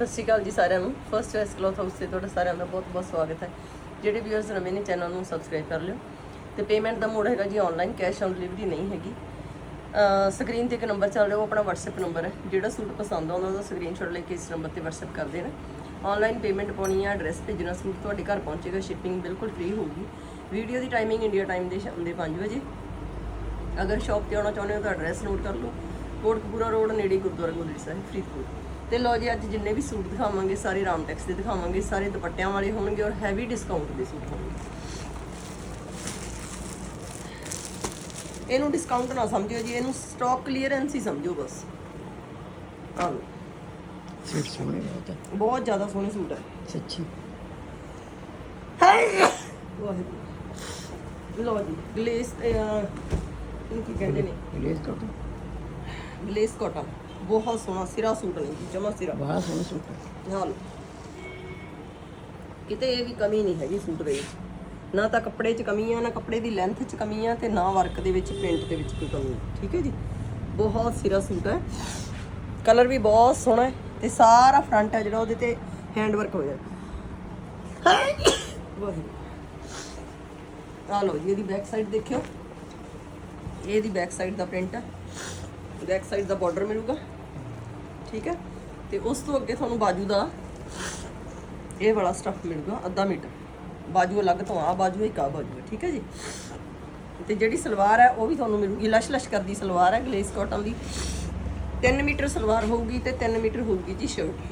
ਸਤਿ ਸ਼੍ਰੀ ਅਕਾਲ ਜੀ ਸਾਰਿਆਂ ਨੂੰ। ਫਰਸਟ ਵੈਸ ਕਲੋਥ ਹਾਊਸ ਤੇ ਤੁਹਾਡਾ ਸਾਰਿਆਂ ਦਾ ਬਹੁਤ ਬਹੁਤ ਸਵਾਗਤ ਹੈ। ਜਿਹੜੇ ਵੀਅਰਸ ਨਵੇਂ ਨੇ ਚੈਨਲ ਨੂੰ ਸਬਸਕ੍ਰਾਈਬ ਕਰ ਲਿਓ। ਤੇ ਪੇਮੈਂਟ ਦਾ ਮੋਡ ਹੈਗਾ ਜੀ ਆਨਲਾਈਨ ਕੈਸ਼ ਔਨ ਡਿਲੀਵਰੀ ਨਹੀਂ ਹੈਗੀ। ਸਕਰੀਨ ਤੇ ਇੱਕ ਨੰਬਰ ਚੱਲ ਰਿਹਾ, ਉਹ ਆਪਣਾ WhatsApp ਨੰਬਰ ਹੈ। ਜਿਹੜਾ ਸੂਟ ਪਸੰਦ ਆਉਂਦਾ, ਉਹਦਾ ਸਕਰੀਨਸ਼ਾਟ ਲੈ ਕੇ ਇਸ ਨੰਬਰ ਤੇ WhatsApp ਕਰ ਦੇਣਾ। ਆਨਲਾਈਨ ਪੇਮੈਂਟ ਪਾਉਣੀ ਹੈ ਐਡਰੈਸ ਭੇਜਣਾ ਸੂਟ ਤੁਹਾਡੇ ਘਰ ਪਹੁੰਚੇਗਾ ਸ਼ਿਪਿੰਗ ਬਿਲਕੁਲ ਫ੍ਰੀ ਹੋਊਗੀ। ਵੀਡੀਓ ਦੀ ਟਾਈਮਿੰਗ ਇੰਡੀਆ ਟਾਈਮ ਦੇ ਸ਼ਾਮ ਦੇ 5 ਵਜੇ। ਅਗਰ ਸ਼ਾਪ ਤੇ ਆਉਣਾ ਚਾਹੁੰਦੇ ਹੋ ਤਾਂ ਐਡਰੈਸ ਨੋਟ ਕਰ ਲਓ। ਕੋਟਕਪੂਰਾ ਰੋਡ ਨੇੜੇ ਗੁਰਦੁਆਰਾ ਗੋਦੜੀ ਸਾਹਿਬ, ਫਰੀਦਕੋਟ। ਤੇ ਲੋ ਜੀ ਅੱਜ ਜਿੰਨੇ ਵੀ ਸੂਟ ਦਿਖਾਵਾਂਗੇ ਸਾਰੇ ਰਾਮਟੈਕਸ ਦੇ ਦਿਖਾਵਾਂਗੇ ਸਾਰੇ ਦੁਪੱਟਿਆਂ ਵਾਲੇ ਹੋਣਗੇ ਔਰ ਹੈਵੀ ਡਿਸਕਾਊਂਟ ਦੇ ਸੂਟ ਹੋਣਗੇ। ਇਹਨੂੰ ਡਿਸਕਾਊਂਟ ਨਾ ਸਮਝਿਓ ਜੀ ਇਹਨੂੰ ਸਟਾਕ ਕਲੀਅਰੈਂਸ ਹੀ ਸਮਝੋ ਬਸ। ਆ ਲਓ। ਸੂਟ ਸੋਹਣੇ ਬਹੁਤ ਹੈ ਬਹੁਤ ਜ਼ਿਆਦਾ ਸੋਹਣੇ ਸੂਟ ਹੈ ਸੱਚੀ। ਵਾਹਿਗੁਰੂ। ਲੋ ਜੀ ਗਲੇਸ ਇਹਨੂੰ ਕੀ ਕਹਿੰਦੇ ਨੇ? ਗਲੇਸ ਦੋ ਗਲੇਸ ਕਾਟਨ। ਬਹੁਤ ਸੋਹਣਾ ਸਿਰਾ ਸੂਟ ਨਹੀਂ ਜੀ ਜਮਾ ਸਿਰਾ। ਬੜਾ ਸੋਹਣਾ ਸੂਟ ਹੈ। ਹਾਂ। ਕਿਤੇ ਇਹ ਵੀ ਕਮੀ ਨਹੀਂ ਹੈਗੀ ਸੂਟ ਦੇ। ਵਿੱਚ ਨਾ ਤਾਂ ਕੱਪੜੇ 'ਚ ਕਮੀ ਆ ਨਾ ਕੱਪੜੇ ਦੀ ਲੈਂਥ 'ਚ ਕਮੀ ਆ ਤੇ ਨਾ ਵਰਕ ਦੇ ਵਿੱਚ ਪ੍ਰਿੰਟ ਦੇ ਵਿੱਚ ਕੋਈ ਕਮੀ ਠੀਕ ਹੈ ਜੀ? ਬਹੁਤ ਸਿਰਾ ਸੂਟ ਹੈ। ਕਲਰ ਵੀ ਬਹੁਤ ਸੋਹਣਾ ਹੈ ਤੇ ਸਾਰਾ ਫਰੰਟ ਹੈ ਜਿਹੜਾ ਉਹਦੇ ਤੇ ਹੈਂਡ ਵਰਕ ਹੋਇਆ ਆ ਲਓ ਜੀ ਇਹਦੀ ਬੈਕ ਸਾਈਡ ਦੇਖਿਓ। ਇਹ ਇਹਦੀ ਬੈਕ ਸਾਈਡ ਦਾ ਪ੍ਰਿੰਟ ਹੈ। ਬੈਕ ਸਾਈਡ ਦਾ ਬਾਰਡਰ ਮਿਲੂਗਾ। ਠੀਕ ਹੈ? ਤੇ ਉਸ ਤੋਂ ਅੱਗੇ ਤੁਹਾਨੂੰ ਬਾਜੂ ਦਾ ਇਹ ਵਾਲਾ ਸਟਫ ਮਿਲੂਗਾ ਅੱਧਾ ਮੀਟਰ। ਬਾਜੂ ਅਲੱਗ ਤੋਂ ਆ ਬਾਜੂ ਇੱਕ ਆ ਬਾਜੂ ਠੀਕ ਹੈ ਜੀ? ਤੇ ਜਿਹੜੀ ਸਲਵਾਰ ਹੈ ਉਹ ਵੀ ਤੁਹਾਨੂੰ ਮਿਲੂਗੀ। ਲਸ਼ ਲਸ਼ ਕਰਦੀ ਸਲਵਾਰ ਹੈ ਗਲੇਸ ਕਾਟਨ ਦੀ। 3 ਮੀਟਰ ਸਲਵਾਰ ਹੋਊਗੀ ਤੇ 3 ਮੀਟਰ ਹੋਊਗੀ ਜੀ ਸ਼ਰਟ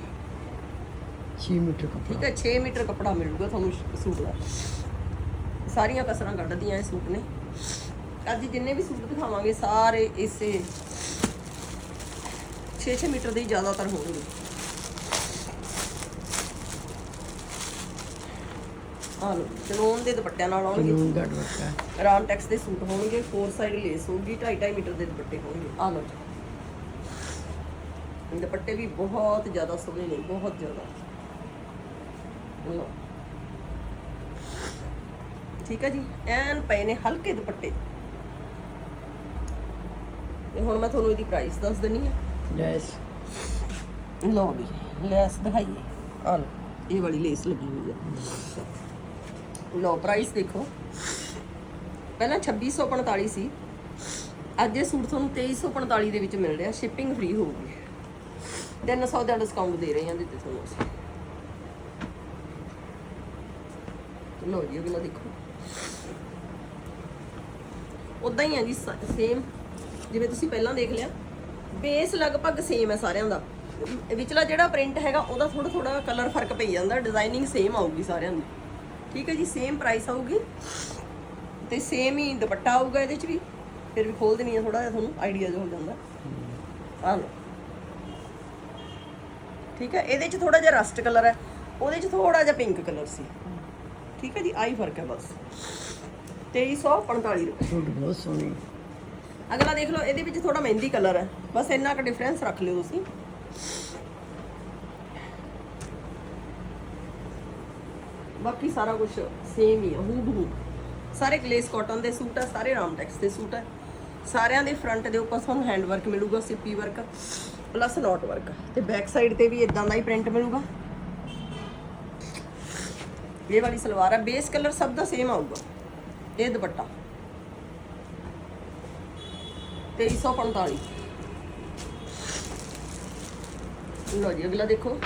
6 ਮੀਟਰ ਕੱਪੜਾ। ਠੀਕ ਹੈ? 6 ਮੀਟਰ ਕੱਪੜਾ ਮਿਲੂਗਾ ਤੁਹਾਨੂੰ ਸੂਟ ਦਾ। ਸਾਰੀਆਂ ਕਸਰਾਂ ਕੱਢਦੀਆਂ ਇਹ ਸੂਟ ਨੇ। ਅੱਜ ਜਿੰਨੇ ਵੀ ਸੂਟ ਦਿਖਾਵਾਂਗੇ ਸਾਰੇ ਇਸੇ 6-6 ਮੀਟਰ ਦੇ ਜ਼ਿਆਦਾਤਰ ਹੋਣਗੇ ਆ ਲੋ ਚਲੋਨ ਦੇ ਦੁਪੱਟਿਆਂ ਨਾਲ ਆਉਣਗੇ। ਕਾਨੂੰਨ ਦਾ ਦੁਪੱਟਾ। ਰਾਮ ਟੈਕਸ ਦੇ ਸੂਟ ਹੋਣਗੇ ਫੋਰ ਸਾਈਡ ਲੇਸ ਹੋਊਗੀ 2.5 ਮੀਟਰ ਦੇ ਦੁਪੱਟੇ ਹੋਣਗੇ। ਆ ਲੋ ਦੁਪੱਟੇ ਵੀ ਬਹੁਤ ਜ਼ਿਆਦਾ ਸੋਹਣੇ ਨੇ ਬਹੁਤ ਜ਼ਿਆਦਾ। ਲਓ। ਠੀਕ ਹੈ ਜੀ ਐਨ ਪਏ ਨੇ ਹਲਕੇ ਦੁਪੱਟੇ। ਤੇ ਹੁਣ ਮੈਂ ਤੁਹਾਨੂੰ ਇਹਦੀ ਪ੍ਰਾਈਸ ਦੱਸ ਦਿੰਨੀ ਆ। ਲੈਸ। ਲਓ ਵੀ, ਲੈਸ ਦਿਖਾਈਏ। ਆ ਲਓ, ਇਹ ਵਾਲੀ ਲੇਸ ਲੱਗੀ ਹੋਈ ਹੈ ਲਓ ਪ੍ਰਾਈਸ ਦੇਖੋ। ਪਹਿਲਾਂ 2645 ਸੀ ਅੱਜ ਇਹ ਸੂਟ ਤੁਹਾਨੂੰ 2345 ਦੇ ਵਿੱਚ ਮਿਲ ਰਿਹਾ। ਸ਼ਿਪਿੰਗ ਫ੍ਰੀ ਹੋਊਗੀ 300 ਦਾ ਡਿਸਕਾਊਂਟ ਦੇ ਰਹੇ ਹਾਂ ਦਿੱਤੇ ਤੁਹਾਨੂੰ ਅਸੀਂ। ਲਓ ਜੀ ਅਗਲਾ ਦੇਖੋ। ਉਦਾਂ ਹੀ ਆ ਜੀ ਸੇਮ ਜਿਵੇਂ ਤੁਸੀਂ ਪਹਿਲਾਂ ਦੇਖ ਲਿਆ ਬੇਸ ਲਗਭਗ ਸੇਮ ਹੈ ਸਾਰਿਆਂ ਦਾ। ਵਿਚਲਾ ਜਿਹੜਾ ਪ੍ਰਿੰਟ ਹੈਗਾ, ਉਹਦਾ ਥੋੜਾ ਥੋੜਾ ਕਲਰ ਫ਼ਰਕ ਪਈ ਜਾਂਦਾ। ਡਿਜ਼ਾਈਨਿੰਗ ਸੇਮ ਆਊਗੀ ਸਾਰਿਆਂ ਦੀ। ਠੀਕ ਹੈ ਜੀ ਸੇਮ ਪ੍ਰਾਈਸ ਆਊਗੀ। ਤੇ ਸੇਮ ਹੀ ਦੁਪੱਟਾ ਆਊਗਾ ਇਹਦੇ ਚ ਵੀ। ਫਿਰ ਵੀ ਖੋਲ ਦੇਣੀ ਆ ਥੋੜਾ ਜਿਹਾ, ਤੁਹਾਨੂੰ ਆਈਡੀਆ ਹੋ ਜਾਂਦਾ। ਆ ਲਓ। ਠੀਕ ਹੈ, ਇਹਦੇ ਚ ਥੋੜਾ ਜਿਹਾ ਰਸਟ ਕਲਰ ਹੈ। ਉਹਦੇ ਚ ਥੋੜਾ ਜਿਹਾ ਪਿੰਕ ਕਲਰ ਸੀ। ਠੀਕ ਹੈ ਜੀ ਆਈ ਫ਼ਰਕ ਹੈ ਬਸ। 2345 ਰੁਪਏ। ਬਹੁਤ ਸੋਹਣੀ। ਅਗਲਾ ਦੇਖ ਲਓ, ਇਹਦੇ ਵਿੱਚ ਥੋੜਾ ਮਹਿੰਦੀ ਕਲਰ ਹੈ। ਬਸ ਇੰਨਾ ਕੁ ਡਿਫਰੈਂਸ ਰੱਖ ਲਿਓ ਤੁਸੀਂ। ਬਾਕੀ ਸਾਰਾ ਕੁਝ ਸੇਮ ਹੀ ਹੈ ਹੂ ਬਹੂ ਸਾਰੇ ਗਲੇਸ ਕਾਟਨ ਦੇ ਸੂਟ ਆ, ਸਾਰੇ ਰਾਮਟੈਕਸ ਦੇ ਸੂਟ ਆ। ਸਾਰਿਆਂ ਦੇ ਫਰੰਟ ਦੇ ਉੱਪਰ ਤੁਹਾਨੂੰ ਹੈਂਡ ਵਰਕ ਮਿਲੂਗਾ, ਸਿੱਪੀ ਵਰਕ ਪਲੱਸ ਨੋਟ ਵਰਕ ਤੇ ਬੈਕ ਸਾਈਡ ਤੇ ਵੀ ਇਦਾਂ ਦਾ ਹੀ ਪ੍ਰਿੰਟ ਮਿਲੂਗਾ। ਇਹ ਵਾਲੀ ਸਲਵਾਰ ਹੈ ਬੇਸ ਕਲਰ ਸਭ ਦਾ ਸੇਮ ਆਊਗਾ। ਇਹ ਦੁਪੱਟਾ। 2345 ਲੋ ਜੀ ਅਗਲਾ ਦੇਖੋ।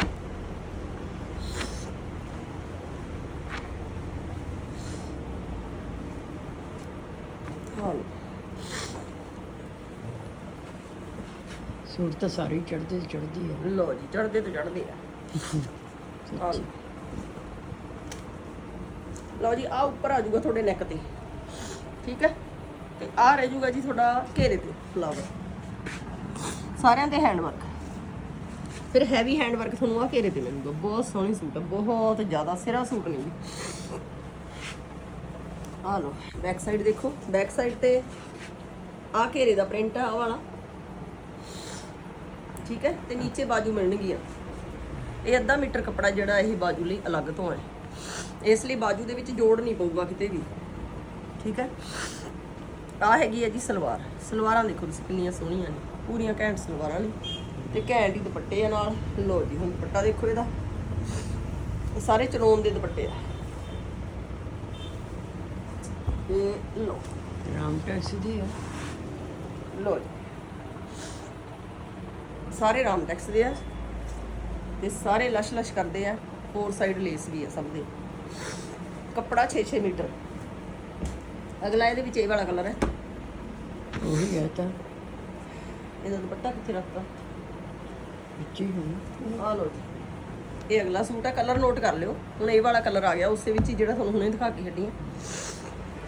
ਹਾਂ। ਸੂਟ ਤਾਂ ਸਾਰੇ ਚੜਦੇ ਚੜਦੀ ਹੈ ਲੋ ਜੀ ਚੜਦੇ ਤੇ ਚੜਦੇ ਆ। ਹਾਂ। ਲਓ ਜੀ ਆ ਉੱਪਰ ਆ ਜਾਊਗਾ ਤੁਹਾਡੇ ਨੈਕ ਤੇ। ਠੀਕ ਹੈ? ਤੇ ਆ ਰਹਿ ਜੂਗਾ ਜੀ ਤੁਹਾਡਾ ਘੇਰੇ ਤੇ ਫਲਾਵਰ ਸਾਰਿਆਂ ਤੇ ਹੈਂਡ ਵਰਕ ਫਿਰ ਹੈਵੀ ਹੈਂਡ ਵਰਕ ਤੁਹਾਨੂੰ ਆ ਘੇਰੇ ਤੇ ਮਿਲੂਗਾ ਬਹੁਤ ਸੋਹਣੀ ਸੂਟ ਹੈ ਬਹੁਤ ਜ਼ਿਆਦਾ ਸਿਰਾ ਸੂਟ ਨਹੀਂ ਜੀ। ਆ ਲਓ ਬੈਕ ਸਾਈਡ ਦੇਖੋ। ਬੈਕ ਸਾਈਡ ਤੇ ਆ ਘੇਰੇ ਦਾ ਪ੍ਰਿੰਟ ਆ ਵਾਲਾ। ਠੀਕ ਹੈ? ਤੇ ਨੀਚੇ ਬਾਜੂ ਮਿਲਣਗੀਆਂ ਇਹ ਅੱਧਾ ਮੀਟਰ ਕੱਪੜਾ ਜਿਹੜਾ ਇਹ ਬਾਜੂ ਲਈ ਅਲੱਗ ਤੋਂ ਹੈ ਇਸ ਲਈ ਬਾਜੂ ਦੇ ਵਿੱਚ ਜੋੜ ਨਹੀਂ ਪਊਗਾ ਕਿਤੇ ਵੀ। ਠੀਕ ਹੈ? ਆ ਹੈਗੀ ਹੈ ਜੀ ਸਲਵਾਰ। ਸਲਵਾਰਾਂ ਦੇਖੋ ਤੁਸੀਂ ਕਿੰਨੀਆਂ ਸੋਹਣੀਆਂ ਨੇ। ਪੂਰੀਆਂ ਘੈਂਟ ਸਲਵਾਰਾਂ ਨੇ। ਤੇ ਘੈਂਟ ਹੀ ਦੁਪੱਟੇ ਆ ਨਾਲ। ਲੋ ਜੀ ਹੁਣ ਦੁਪੱਟਾ ਦੇਖੋ ਇਹਦਾ। ਇਹ ਸਾਰੇ ਚਲੋਨ ਦੇ ਦੁਪੱਟੇ ਆ। ਇਹ ਲੋ ਰਾਮ ਟੈਕਸੀ ਦੀ ਆ। ਲੋ ਸਾਰੇ ਦੇ ਆ। ਤੇ ਸਾਰੇ ਲਸ਼ ਲਸ਼ ਕਰਦੇ ਆ। ਫੋਰ ਸਾਈਡ ਲੇਸ ਵੀ ਆ ਸਭ ਦੇ। ਕੱਪੜਾ 6-6 ਮੀਟਰ। ਅਗਲਾ ਇਹਦੇ ਵਿੱਚ ਇਹ ਵਾਲਾ ਕਲਰ ਹੈ। ਉਹੀ ਹੈ ਤਾਂ। ਇਹਦਾ ਦੁਪੱਟਾ ਕਿੱਥੇ ਰੱਖਤਾ? ਵਿੱਚ ਹੀ ਹੁਣ। ਆ ਲੋ ਜੀ। ਇਹ ਅਗਲਾ ਸੂਟ ਹੈ ਕਲਰ ਨੋਟ ਕਰ ਲਿਓ। ਹੁਣ ਇਹ ਵਾਲਾ ਕਲਰ ਆ ਗਿਆ ਉਸੇ ਵਿੱਚ ਹੀ ਜਿਹੜਾ ਤੁਹਾਨੂੰ ਹੁਣੇ ਦਿਖਾ ਕੇ ਹੱਡੀ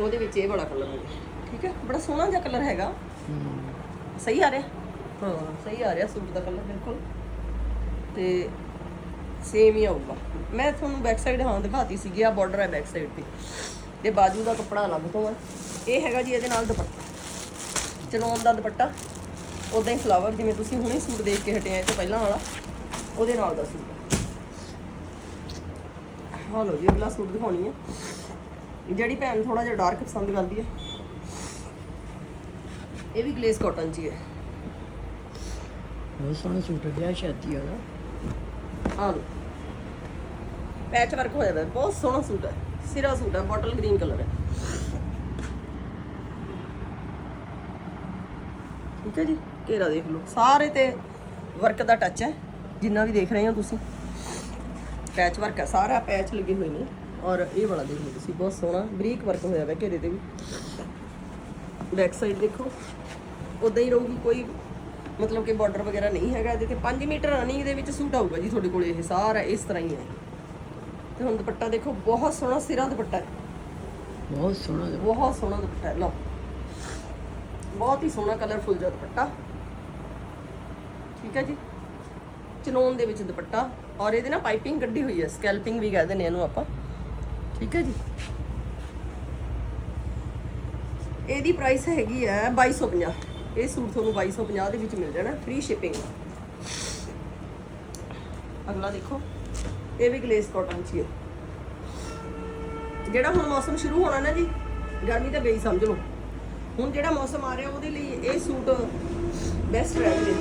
ਉਹਦੇ ਵਿੱਚ ਇਹ ਵਾਲਾ ਕਲਰ ਹੋ ਠੀਕ ਹੈ? ਬੜਾ ਸੋਹਣਾ ਜਿਹਾ ਕਲਰ ਹੈਗਾ। ਸਹੀ ਆ ਰਿਹਾ? ਹਾਂ। ਸਹੀ ਆ ਰਿਹਾ ਸੂਟ ਦਾ ਕਲਰ ਬਿਲਕੁਲ। ਤੇ ਸੇਮ ਹੀ ਆਊਗਾ। ਮੈਂ ਤੁਹਾਨੂੰ ਬੈਕ ਸਾਈਡ ਹਾਂ ਦਿਖਾਤੀ ਸੀਗੀ ਆ ਬਾਰਡਰ ਹੈ ਬੈਕ ਸਾਈਡ ਤੇ। ਤੇ ਬਾਜੂ ਦਾ ਕੱਪੜਾ ਅਲੱਗ ਤੋਂ ਹੈ ਇਹ ਹੈਗਾ ਜੀ ਇਹਦੇ ਨਾਲ ਦੁਪੱਟਾ। ਚਲੋਨ ਦਾ ਦੁਪੱਟਾ। ਉਦਾਂ ਹੀ ਫਲਾਵਰ ਜਿਵੇਂ ਤੁਸੀਂ ਹੁਣੇ ਸੂਟ ਦੇਖ ਕੇ ਹਟੇ ਆ ਇਹ ਤੋਂ ਪਹਿਲਾਂ ਵਾਲਾ ਉਹਦੇ ਨਾਲ ਦਾ ਸੂਟ ਹਾਂ ਲੋ ਜੀ ਅਗਲਾ ਸੂਟ ਦਿਖਾਉਣੀ ਹੈ ਜਿਹੜੀ ਭੈਣ ਥੋੜਾ ਜਿਹਾ ਡਾਰਕ ਪਸੰਦ ਕਰਦੀ ਹੈ ਇਹ ਵੀ ਗਲੇਸ ਕਾਟਨ ਚ ਹੀ ਹੈ ਬਹੁਤ ਸੋਹਣਾ ਸੂਟ ਹੈ ਵਿਆਹ ਸ਼ਾਦੀ ਵਾਲਾ। ਲਓ। ਪੈਚ ਵਰਕ ਹੋਇਆ ਹੋਇਆ ਬਹੁਤ ਸੋਹਣਾ ਸੂਟ ਹੈ ਸਿਰਾ ਸੂਟ ਹੈ ਬੋਟਲ ਗ੍ਰੀਨ ਕਲਰ ਹੈ ਠੀਕ ਹੈ ਜੀ, ਘੇਰਾ ਦੇਖ ਲਓ। ਸਾਰੇ ਤੇ ਵਰਕ ਦਾ ਟੱਚ ਹੈ ਜਿੰਨਾ ਵੀ ਦੇਖ ਰਹੇ ਹੋ ਤੁਸੀਂ। ਪੈਚ ਵਰਕ ਹੈ ਸਾਰਾ ਪੈਚ ਲੱਗੇ ਹੋਏ ਨੇ। ਔਰ ਇਹ ਵਾਲਾ ਦੇਖ ਲਓ ਤੁਸੀਂ, ਬਹੁਤ ਸੋਹਣਾ ਬਰੀਕ ਵਰਕ ਹੋਇਆ ਹੋਇਆ ਘੇਰੇ ਤੇ ਵੀ। ਬੈਕ ਸਾਈਡ ਦੇਖੋ ਉਦਾਂ ਹੀ ਰਹੂਗੀ ਕੋਈ, ਮਤਲਬ ਕਿ ਬਾਰਡਰ ਵਗੈਰਾ ਨਹੀਂ ਹੈਗਾ। ਇਹਦੇ ਤੇ 5 ਮੀਟਰ ਰਨਿੰਗ ਦੇ ਵਿੱਚ ਸੂਟ ਆਊਗਾ ਜੀ ਤੁਹਾਡੇ ਕੋਲ, ਇਹ ਸਾਰਾ ਇਸ ਤਰ੍ਹਾਂ ਹੀ ਹੈ। ਤੇ ਹੁਣ ਦੁਪੱਟਾ ਦੇਖੋ ਬਹੁਤ ਸੋਹਣਾ ਸਿਰਾ ਦੁਪੱਟਾ ਹੈ। ਬਹੁਤ ਸੋਹਣਾ। ਬਹੁਤ ਸੋਹਣਾ ਦੁਪੱਟਾ ਹੈ ਲਓ। ਬਹੁਤ ਹੀ ਸੋਹਣਾ ਕਲਰਫੁਲ ਜਿਹਾ ਦੁਪੱਟਾ। ਠੀਕ ਹੈ ਜੀ? ਚਨੋਨ ਦੇ ਵਿੱਚ ਦੁਪੱਟਾ। ਔਰ ਇਹਦੇ ਨਾਲ ਪਾਈਪਿੰਗ ਕੱਢੀ ਹੋਈ ਹੈ ਸਕੈਲਪਿੰਗ ਵੀ ਕਹਿੰਦੇ ਨੇ ਇਹਨੂੰ ਆਪਾਂ। ਠੀਕ ਹੈ ਜੀ? ਇਹਦੀ ਪ੍ਰਾਈਸ ਹੈਗੀ ਹੈ 2250 ਇਹ ਸੂਟ ਤੁਹਾਨੂੰ 2250 ਦੇ ਵਿੱਚ ਮਿਲ ਜਾਣਾ ਫ੍ਰੀ ਸ਼ਿਪਿੰਗ ਅਗਲਾ ਦੇਖੋ। ਇਹ ਵੀ ਗਲੇਸ ਕਾਟਨ ਚ ਹੀ ਹੈ ਜਿਹੜਾ ਹੁਣ ਮੌਸਮ ਸ਼ੁਰੂ ਹੋਣਾ ਨਾ ਜੀ, ਗਰਮੀ ਤਾਂ ਗਈ ਸਮਝ ਲਓ। ਹੁਣ ਜਿਹੜਾ ਮੌਸਮ ਆ ਰਿਹਾ ਉਹਦੇ ਲਈ ਇਹ ਸੂਟ ਬੈਸਟ ਰਹਿਣਗੇ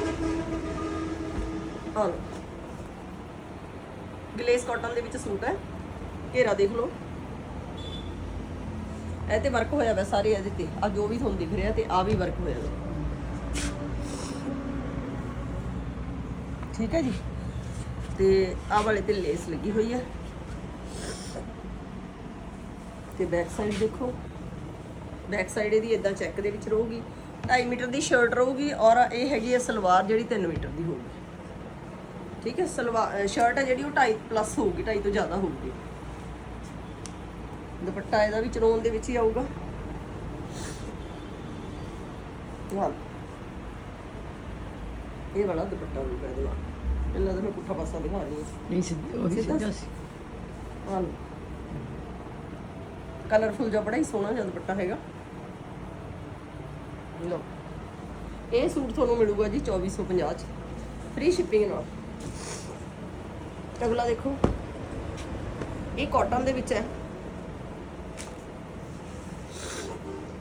ਹਾਂ। ਗਲੇਸ ਕਾਟਨ ਦੇ ਵਿੱਚ ਸੂਟ ਹੈ। ਘੇਰਾ ਦੇਖ ਲਓ। ਇਹ ਤੇ ਵਰਕ ਹੋਇਆ ਵਾ ਸਾਰੇ ਇਹਦੇ ਤੇ। ਆ ਜੋ ਵੀ ਤੁਹਾਨੂੰ ਦਿਖ ਰਿਹਾ ਤੇ ਆ ਵੀ ਵਰਕ ਹੋਇਆ ਵਾ। ਠੀਕ ਹੈ ਜੀ? ਤੇ ਆ ਵਾਲੇ ਤੇ ਲੇਸ ਲੱਗੀ ਹੋਈ ਹੈ ਤੇ ਬੈਕ ਸਾਈਡ ਦੇਖੋ। ਬੈਕ ਸਾਈਡ ਇਹਦੀ ਇਦਾਂ ਚੈੱਕ ਦੇ ਵਿੱਚ ਰਹੂਗੀ। 2.5 ਮੀਟਰ ਦੀ ਸ਼ਰਟ ਰਹੂਗੀ ਔਰ ਇਹ ਹੈਗੀ ਹੈ ਸਲਵਾਰ ਜਿਹੜੀ 3 ਮੀਟਰ ਦੀ ਹੋਊਗੀ। ਠੀਕ ਹੈ, ਸਲਵਾਰ ਸ਼ਰਟ ਹੈ ਜਿਹੜੀ ਉਹ 2.5 ਪਲੱਸ ਹੋਊਗੀ 2.5 ਤੋਂ ਜ਼ਿਆਦਾ ਹੋਊਗੀ। ਦੁਪੱਟਾ ਇਹਦਾ ਵੀ ਚਨੋਨ ਦੇ ਵਿੱਚ ਹੀ ਆਊਗਾ। ਹਾਂ ਇਹ ਵਾਲਾ ਦੁਪੱਟਾ ਹੋਊਗਾ ਇਹਦੇ ਨਾਲ ਇਹਨਾਂ ਦਾ ਮੈਂ ਪੁੱਠਾ ਪਾਸਾ ਦਿਖਾ ਰਹੀ ਹਾਂ। ਨਹੀਂ ਸਿੱਧਾ ਉਹੀ ਸਿੱਧਾ ਸਿੱਧਾ ਸੀ। ਹਾਂ। ਕਲਰਫੁਲ ਜਿਹਾ ਬੜਾ ਹੀ ਸੋਹਣਾ ਜਿਹਾ ਦੁਪੱਟਾ ਹੈਗਾ। ਲੋ ਇਹ ਸੂਟ ਤੁਹਾਨੂੰ ਮਿਲੂਗਾ ਜੀ 2450 ਚ। ਫ੍ਰੀ ਸ਼ਿਪਿੰਗ ਨਾਲ। ਅਗਲਾ ਦੇਖੋ। ਇਹ ਕਾਟਨ ਦੇ ਵਿੱਚ ਹੈ।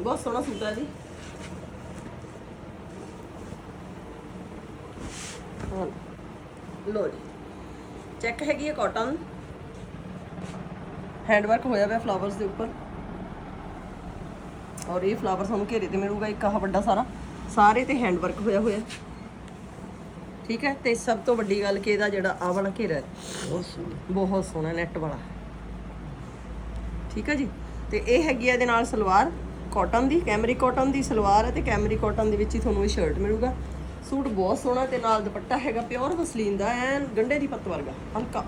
ਬਹੁਤ ਸੋਹਣਾ ਸੂਟ ਹੈ ਜੀ। ਹਾਂ। ਲੋ ਜੀ ਚੈੱਕ ਹੈਗੀ ਹੈ ਕਾਟਨ ਹੈਂਡ ਵਰਕ ਹੋਇਆ ਹੋਇਆ ਫਲਾਵਰਸ ਦੇ ਉੱਪਰ। ਔਰ ਇਹ ਫਲਾਵਰ ਤੁਹਾਨੂੰ ਘੇਰੇ ਤੇ ਮਿਲੂਗਾ ਇੱਕ ਆਹ ਵੱਡਾ ਸਾਰਾ। ਸਾਰੇ ਤੇ ਹੈਂਡ ਵਰਕ ਹੋਇਆ ਹੋਇਆ। ਠੀਕ ਹੈ? ਤੇ ਸਭ ਤੋਂ ਵੱਡੀ ਗੱਲ ਕਿ ਇਹਦਾ ਜਿਹੜਾ ਆਹ ਵਾਲਾ ਘੇਰਾ ਹੈ ਬਹੁਤ ਸੋਹਣਾ। ਨੈਟ ਵਾਲਾ। ਠੀਕ ਹੈ ਜੀ? ਤੇ ਇਹ ਹੈਗੀ ਹੈ ਇਹਦੇ ਨਾਲ ਸਲਵਾਰ। ਕਾਟਨ ਦੀ ਕੈਮਰੀ ਕਾਟਨ ਦੀ ਸਲਵਾਰ ਹੈ ਤੇ ਕੈਮਰੀ ਕਾਟਨ ਦੇ ਵਿੱਚ ਹੀ ਤੁਹਾਨੂੰ ਇਹ ਸ਼ਰਟ ਮਿਲੂਗਾ। ਸੂਟ ਬਹੁਤ ਸੋਹਣਾ ਤੇ ਨਾਲ ਦੁਪੱਟਾ ਹੈਗਾ ਪਿਓਰ ਮਸਲੀਨ ਦਾ ਐਨ ਗੰਢੇ ਦੀ ਪੱਤ ਵਰਗਾ ਹਲਕਾ।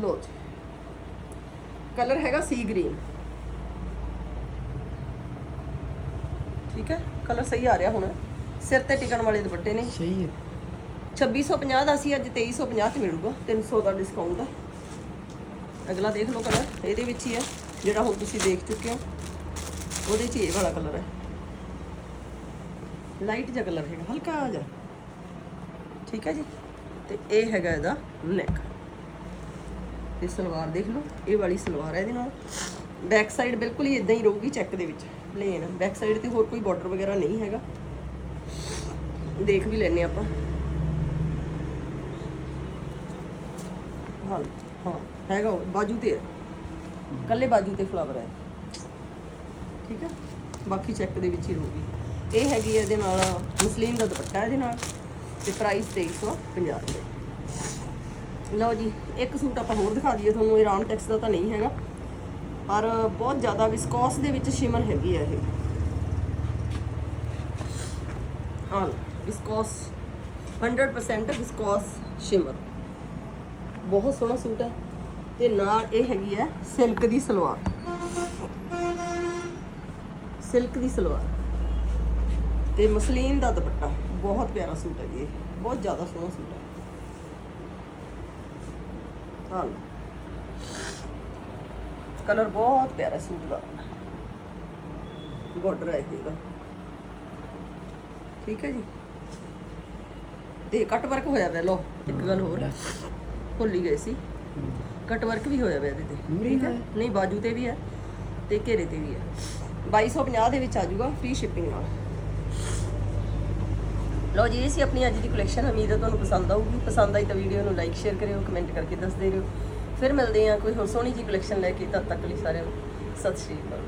ਲੋ ਜੀ। ਕਲਰ ਹੈਗਾ ਸੀ ਗ੍ਰੀਨ। ਠੀਕ ਹੈ? ਕਲਰ ਸਹੀ ਆ ਰਿਹਾ ਹੁਣ। ਸਿਰ ਤੇ ਟਿਕਣ ਵਾਲੇ ਦੁਪੱਟੇ ਨੇ। ਸਹੀ ਹੈ। 2650 ਦਾ ਸੀ ਅੱਜ 2350 ਚ ਮਿਲੂਗਾ 300 ਦਾ ਡਿਸਕਾਊਂਟ ਹੈ ਅਗਲਾ ਦੇਖ ਲਓ ਕਲਰ ਇਹਦੇ ਵਿੱਚ ਹੀ ਹੈ ਜਿਹੜਾ ਹੁਣ ਤੁਸੀਂ ਦੇਖ ਚੁੱਕੇ ਹੋ। ਉਹਦੇ ਚ ਇਹ ਵਾਲਾ ਕਲਰ ਹੈ। ਲਾਈਟ ਜਿਹਾ ਕਲਰ ਹੈਗਾ ਹਲਕਾ ਜਿਹਾ। ਠੀਕ ਹੈ ਜੀ? ਤੇ ਇਹ ਹੈਗਾ ਇਹਦਾ ਨੈਕ ਤੇ ਸਲਵਾਰ ਦੇਖ ਲਓ ਇਹ ਵਾਲੀ ਸਲਵਾਰ ਹੈ ਇਹਦੇ ਨਾਲ। ਬੈਕ ਸਾਈਡ ਬਿਲਕੁਲ ਹੀ ਇਦਾਂ ਹੀ ਰਹੂਗੀ ਚੈੱਕ ਦੇ ਵਿੱਚ ਪਲੇਨ ਬੈਕ ਸਾਈਡ ਤੇ ਹੋਰ ਕੋਈ ਬਾਰਡਰ ਵਗੈਰਾ ਨਹੀਂ ਹੈਗਾ। ਦੇਖ ਵੀ ਲੈਨੇ ਆਪਾਂ। ਹਾਂ ਹਾਂ ਹੈਗਾ ਉਹ, ਬਾਜੂ ਤੇ ਹੈ। ਕੱਲੇ ਬਾਜੂ ਤੇ ਫਲਾਵਰ ਹੈ। ਠੀਕ ਹੈ ਬਾਕੀ ਚੈੱਕ ਦੇ ਵਿੱਚ ਹੀ ਰਹੂਗੀ ਇਹ ਹੈਗੀ ਹੈ ਇਹਦੇ ਨਾਲ ਮਸਲੀਨ ਦਾ ਦੁਪੱਟਾ ਇਹਦੇ ਨਾਲ, ਤੇ ਪ੍ਰਾਈਸ 2350 ਰੁਪਏ। ਲਓ ਜੀ, ਇੱਕ ਸੂਟ ਆਪਾਂ ਹੋਰ ਦਿਖਾ ਦਈਏ, ਤੁਹਾਨੂੰ ਇਹ ਰਾਉਂਡ ਟੈਕਸ ਦਾ ਤਾਂ ਨਹੀਂ ਹੈਗਾ। ਪਰ ਬਹੁਤ ਜ਼ਿਆਦਾ ਵਿਸਕੋਸ ਦੇ ਵਿੱਚ ਸ਼ਿਮਰ ਹੈਗੀ ਹੈ ਇਹ। ਹਾਂ ਵਿਸਕੋਸ 100% ਵਿਸਕੋਸ ਸ਼ਿਮਰ ਬਹੁਤ ਸੋਹਣਾ ਸੂਟ ਹੈ। ਤੇ ਨਾਲ ਇਹ ਹੈਗੀ ਹੈ ਸਿਲਕ ਦੀ ਸਲਵਾਰ। ਸਿਲਕ ਦੀ ਸਲਵਾਰ। ਤੇ ਮਸਲੀਨ ਦਾ ਦੁਪੱਟਾ ਬਹੁਤ ਪਿਆਰਾ ਸੂਟ ਹੈ ਜੀ ਇਹ। ਬਹੁਤ ਜ਼ਿਆਦਾ ਸੋਹਣਾ ਸੂਟ ਹੈ। ਹਾਂ। ਕਲਰ ਬਹੁਤ ਪਿਆਰਾ ਸੂਟ ਦਾ। ਬਾਰਡਰ ਹੈ ਇਹਦਾ। ਠੀਕ ਹੈ ਜੀ। ਤੇ ਕੱਟ ਵਰਕ ਹੋਇਆ ਵੇ ਲੋ ਇੱਕ ਗੱਲ ਹੋਰ। ਭੁੱਲ ਹੀ ਗਏ ਸੀ। ਕੱਟ ਵਰਕ ਵੀ ਹੋਇਆ ਵੇ ਇਹਦੇ ਤੇ। ਠੀਕ ਹੈ? ਨਹੀਂ ਬਾਜੂ ਤੇ ਵੀ ਹੈ ਤੇ ਘੇਰੇ ਤੇ ਵੀ ਹੈ। 2250 ਦੇ ਵਿੱਚ ਆ ਜਾਊਗਾ ਫ੍ਰੀ ਸ਼ਿਪਿੰਗ ਨਾਲ। ਲਓ ਜੀ, ਇਹ ਸੀ ਆਪਣੀ ਅੱਜ ਦੀ ਕਲੈਕਸ਼ਨ ਉਮੀਦ ਹੈ ਤੁਹਾਨੂੰ ਪਸੰਦ ਆਊਗੀ। ਪਸੰਦ ਆਈ ਤਾਂ ਵੀਡੀਓ ਨੂੰ ਲਾਈਕ ਸ਼ੇਅਰ ਕਰਿਓ ਕਮੈਂਟ ਕਰਕੇ ਦੱਸਦੇ ਰਹੋ ਫਿਰ ਮਿਲਦੇ ਹਾਂ ਕੋਈ ਹੋਰ ਸੋਹਣੀ ਜੀ ਕਲੈਕਸ਼ਨ ਲੈ ਕੇ, ਤਦ ਤੱਕ ਲਈ ਸਾਰਿਆਂ ਨੂੰ, ਸਤਿ ਸ਼੍ਰੀ ਅਕਾਲ।